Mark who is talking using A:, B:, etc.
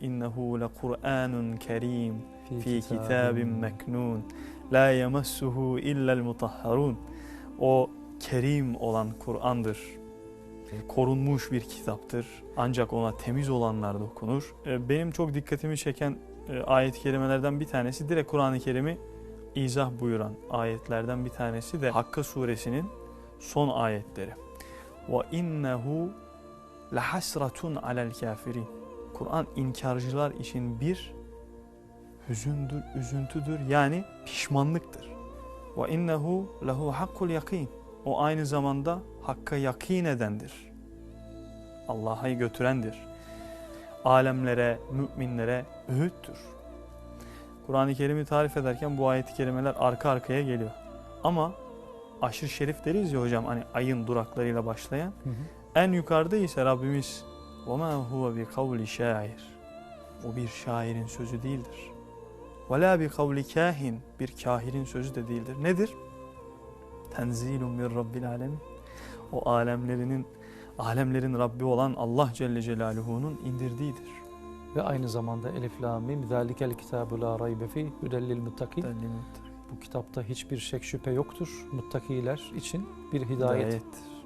A: İnnehu lekur'anun kerim
B: Fi kitabin
A: meknun la yemassuhu illel mutahharun. O kerim olan Kur'an'dır. Korunmuş bir kitaptır. Ancak ona temiz olanlar dokunur. E, Benim çok dikkatimi çeken e, ayet-i kerimelerden bir tanesi direkt Kur'an-ı Kerim'i izah buyuran ayetlerden bir tanesi de Hakka suresinin son ayetleri. Ve innehu lahasratun alel kafirin. Kur'an inkarcılar için bir hüzündür, üzüntüdür yani pişmanlıktır. Ve innehu lehu hakkul yakin. O aynı zamanda hakka yakin edendir. Allah'a götürendir. Alemlere, müminlere öğüttür. Kur'an-ı Kerim'i tarif ederken bu ayet-i kerimeler arka arkaya geliyor. Ama aşırı şerif deriz ya hocam hani ayın duraklarıyla başlayan.
B: Hı hı.
A: En yukarıda ise Rabbimiz وَمَا هُوَ بِقَوْلِ şair. O bir şairin sözü değildir. وَلَا بِقَوْلِ kahin. Bir kahirin sözü de değildir. Nedir? Tenzilun min Rabbil alemin. O alemlerinin alemlerin Rabbi olan Allah Celle Celaluhu'nun indirdiğidir.
B: Ve aynı zamanda Elif Lam Mim Zalikel kitabu la raybe fi hudellil muttakin. Bu kitapta hiçbir şek şüphe yoktur. Muttakiler için bir hidayet
A: Hidayettir.